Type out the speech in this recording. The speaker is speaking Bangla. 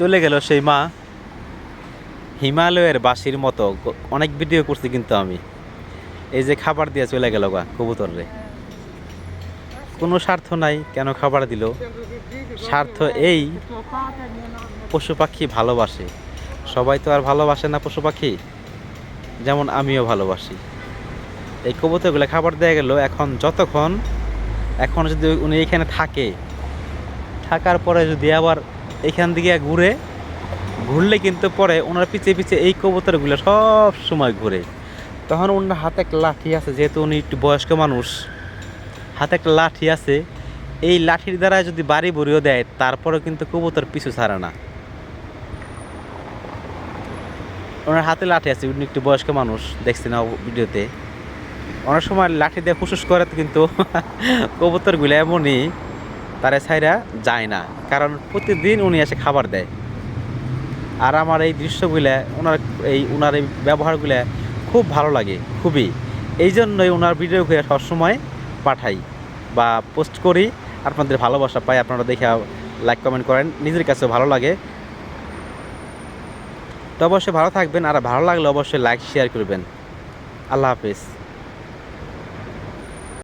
চলে গেল সেই মা হিমালয়ের বাসির মতো। অনেক ভিডিও করছি কিন্তু আমি। এই যে খাবার দিয়ে চলে গেল গা কবুতর রে কোনো স্বার্থ নাই কেন খাবার দিল? স্বার্থ এই, পশু পাখি ভালোবাসে। সবাই তো আর ভালোবাসে না পশু পাখি, যেমন আমিও ভালোবাসি। এই কবুতরগুলো খাবার দেওয়া গেল এখন যতক্ষণ, এখন যদি উনি এখানে থাকে, থাকার পরে যদি আবার এখান দিকে ঘুরে, ঘুরলে কিন্তু পরে ওনার পিছে পিছে এই কবুতরগুলো সব সময় ঘুরে। তখন ওনার হাতে একটা লাঠি আছে, যেহেতু উনি একটু বয়স্ক মানুষ, হাতে একটা লাঠি আছে। এই লাঠির দ্বারা যদি বাড়ি বুড়িও দেয়, তারপরেও কিন্তু কবুতর পিছু ছাড়ে না। ওনার হাতে লাঠি আছে, উনি একটু বয়স্ক মানুষ দেখছি না ভিডিওতে। অনেক সময় লাঠি দিয়ে ফুসুস করে কিন্তু কবুতরগুলো এমনই তারে ছাইরা যায় না। কারণ প্রতিদিন উনি এসে খাবার দেয়। আর আমার এই দৃশ্যগুলা ওনার এই ওনার এই ব্যবহারগুলা খুব ভালো লাগে, খুবই। এই জন্যই ওনার ভিডিওগুলো সবসময় পাঠাই বা পোস্ট করি। আপনাদের ভালোবাসা পাই, আপনারা দেখে লাইক কমেন্ট করেন। নিজের কাছেও ভালো লাগে। তো অবশ্যই ভালো থাকবেন, আর ভালো লাগলে অবশ্যই লাইক শেয়ার করবেন। আল্লাহ হাফিজ।